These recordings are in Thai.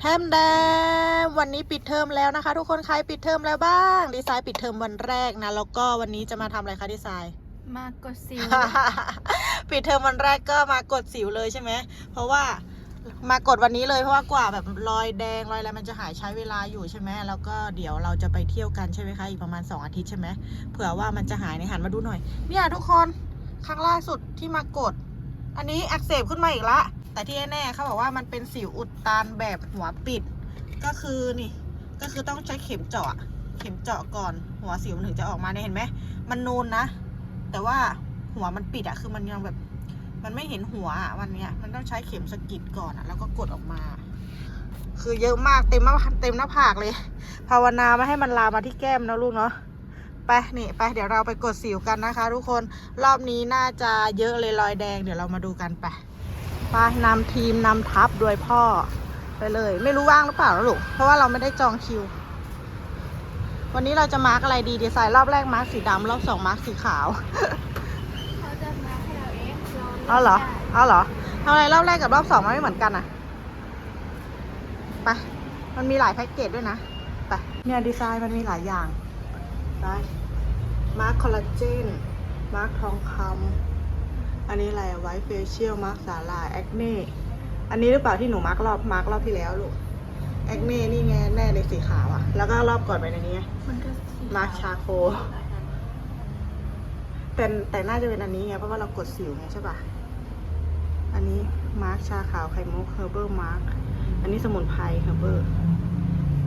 แทมแดมวันนี้ปิดเทอมแล้วนะคะ ทุกคนใครปิดเทอมแล้วบ้าง ดีไซน์ปิดเทอมวันแรกนะ แล้วก็วันนี้จะมาทำอะไรคะดีไซน์ มากดซิลปิดเทอมวันแรกก็มากดสิวเลยใช่ไหม เพราะว่ามากดวันนี้เลยเพราะว่ากว่าแบบรอยแดงรอยอะไรมันจะหายใช้เวลาอยู่ใช่ไหมแล้วก็เดี๋ยวเราจะไปเที่ยวกันใช่ไหมคะอีกประมาณ 2 อาทิตย์ใช่ไหมเผื่อว่ามันจะหายในหันมาดูหน่อย เนี่ยทุกคนครั้งล่าสุดที่มากด อันนี้อักเสบขึ้นมาอีกละ แต่ที่แน่ๆเขาบอกว่ามันเป็นสิวอุดตันแบบหัวปิด ก็คือนี่ ก็คือต้องใช้เข็มเจาะ เข็มเจาะก่อน หัวสิวมันถึงจะออกมาเนี่ยเห็นไหม มันนูนนะ แต่ว่าหัวมันปิดอะคือมันยังแบบ มันไม่เห็นหัวอะวันเนี้ย มันต้องใช้เข็มสกิดก่อนอะแล้วก็กดออกมา คือเยอะมากเต็มหน้าเต็มหน้าผากเลย ภาวนาไม่ให้มันลามมาที่แก้มนะลูกเนาะไปนี่ไปเดี๋ยวเราไปกดสิวกันนะคะ ทุกคนรอบนี้น่าจะเยอะเลยรอยแดง เดี๋ยวเรามาดูกันไป ไปนำทีมนำทัพโดยพ่อไปเลย ไม่รู้ว่างหรือเปล่านะลูกเพราะว่าเราไม่ได้จองคิว วันนี้เราจะมาร์กอะไรดีดีไซน์รอบแรกมาร์กสีดำรอบสองมาร์กสีขาวเขาจะมาให้เราเองเราเอาเหรอเอาเหรอทำไมรอบแรกกับรอบสองมันไม่เหมือนกันอะไปมันมีหลายแพ็กเกจด้วยนะไปเนี่ยดีไซน์มันมีหลายอย่างไปมาร์คคอลลาเจนมาร์คทองคำ อันนี้อะไรไวท์เฟเชียลมาร์คสาลายแอคเน่อันนี้หรือเปล่าที่หนูมาร์กรอบมาร์กรอบที่แล้วลูกแอคเน่นี่ไงแน่เลยสีขาวอะแล้วก็รอบก่อนไปในนี้ไงมันก็สีมาร์คชาโคแต่แต่น่าจะเป็นอันนี้ไงเพราะว่าเรากดสิวไงใช่ปะอันนี้มาร์คชาขาวไข่มุกเฮอร์เบอร์มาร์คอันนี้สมุนไพรเฮอร์เบอร์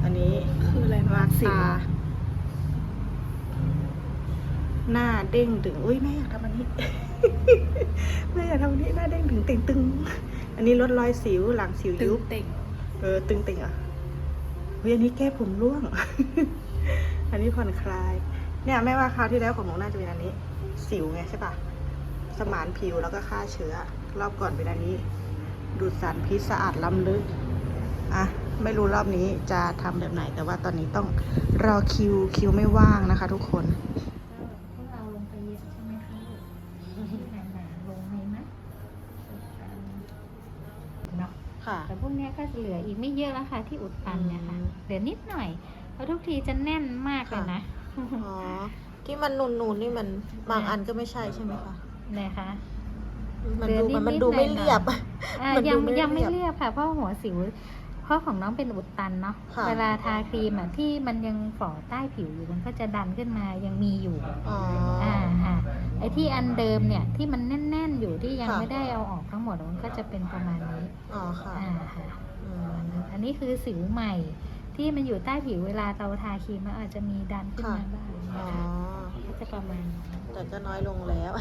อันนี้คืออะไรมาร์คสิวตาหน้าเด้งดึงอุ้ยแม่อยากทำอันนี้ แม่อยากทำอันนี้หน้าเด้งดึงเต่งตึง อันนี้ลดรอยสิวหลังสิวตึยุงบเต่งเออตึงติ่งอะเฮ้ยอันนี้แก้ผมร่วง อันนี้ผ่อนคลาย เนี่ยแม่ว่าคราวที่แล้วของหนูน่าจะเป็นอันนี้ สิวไงใช่ปะสมานผิวแล้วก็ฆ่าเชื้อ รอบก่อนเป็นอันนี้ ดูดสารพิษสะอาดล้ำลึกอะไม่รู้รอบนี้จะทำแบบไหน แต่ว่าตอนนี้ต้องรอคิวคิวไม่ว่างนะคะทุกคน ค่ะ แต่พวกเนี้ยก็จะเหลืออีกไม่เยอะแล้วค่ะ ที่อุดตันเนี่ยค่ะอืมเหลือนิดหน่อยเพราะทุกทีจะแน่นมากเลยนะอ๋อที่มันนูนๆนี่มันบางอันก็ไม่ใช่ใช่ไหมคะนะคะมันเหลือดูมันมันนิดๆดูไม่หน่อยๆเรียบอะมันดูยังไม่ยังไม่เรียบเรียบค่ะ เพราะหัวสิวเพราะของน้องเป็นอุดตันเนาะค่ะเวลาทาครีมอะที่มันยังฝ่อใต้ผิวอยู่มันก็จะดันขึ้นมายังมีอยู่อ๋ออ่าค่ะไอ้ที่อันเดิมเนี่ยที่มันแน่นๆ อยู่ที่ยังค่ะ ไม่ได้เอาออกทั้งหมดมันก็จะเป็นประมาณนี้อ๋อค่ะอ่าค่ะอืม อันนี้คือสิวใหม่ที่มันอยู่ใต้ผิวเวลาเราทาครีมมันอาจจะมีดันขึ้นมาบ้างนะอ๋อคะก็จะประมาณนี้แต่ก็น้อยลงแล้ว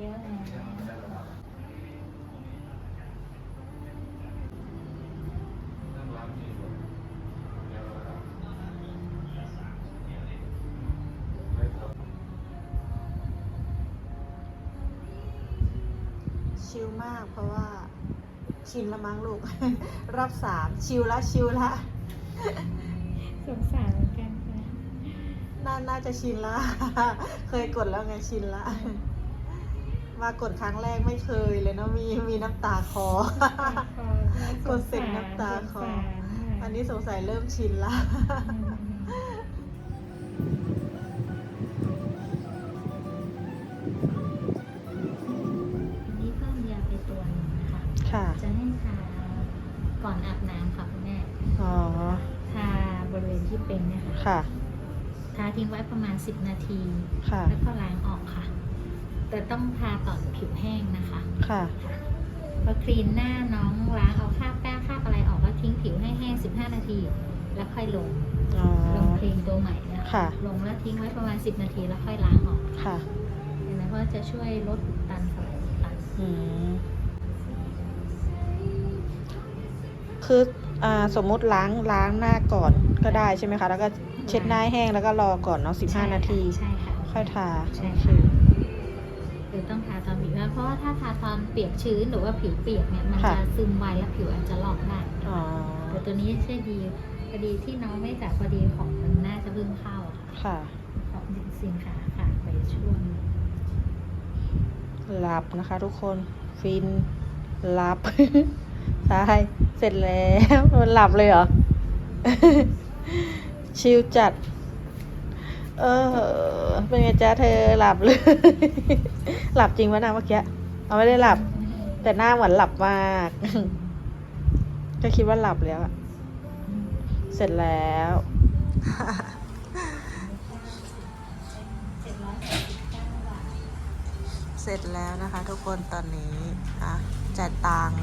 เยอะแล้ว ชิลมาก เพราะว่าชินละมั้งลูก รอบสามชิลละชิลละสงสารเหมือนกันค่ะน่าน่าจะชินละ เคยกดแล้วไงชินละ มากดครั้งแรกไม่เคยเลยเนาะมีมีน้ำตาคอ กดเสร็จน้ำตาคลออันนี้สงสัยเริ่มชินละ คะค่ะ จะให้ทาก่อนอาบน้ำค่ะคุณแม่อ๋อ ทาบริเวณที่เป็นเนี่ยค่ะ ค่ะ ทาทิ้งไว้ประมาณ 10 นาที ค่ะ แล้วก็ล้างออกค่ะ แต่ต้องทาก่อนผิวแห้งนะคะค่ะ พอคลีนหน้าน้องล้างเอาคราบแป้งคราบอะไรออกแล้วทิ้งผิวให้แห้ง 15 นาที แล้วค่อยลง อ๋อ ลงครีมตัวใหม่นะค่ะ ลงแล้วทิ้งไว้ประมาณ 10 นาทีแล้วค่อยล้างออกค่ะ เห็นไหมเพราะจะช่วยลดอุดตันสลายอุดตัน อืม คืออ่าสมมุติล้างล้างหน้าก่อนก็ได้ใช่ไหมคะ แล้วก็เช็ดหน้าให้แห้งแล้วก็รอก่อนเนาะสิบห้านาที ใช่ค่ะ ค่อยทาใช่โอเคค่ะคือต้องทาตอนผิวแห้งเพราะว่าถ้าทาตอนเปียกชื้นหรือว่าผิวเปียกเนี่ยมันจะซึมไวแล้วผิวอาจจะลอกได้อ๋อแต่ตัวนี้ใช่ดีพอดีที่น้องไม่จัดพอดีของมันน่าจะเพิ่งเข้าอะค่ะค่ะของสินค้าค่ะไปช่วงหลับนะคะทุกคนฟินหลับใช่ เสร็จแล้วมันหลับเลยเหรอ ชิลจัด เออ เป็นไงจ๊ะเธอหลับเลย หลับจริงวะนะเมื่อกี้เอาไม่ได้หลับ แต่หน้าเหมือนหลับมาก ก็คิดว่าหลับแล้วอะเสร็จแล้วเสร็จแล้วนะคะทุกคนตอนนี้อะจ่ายตังค์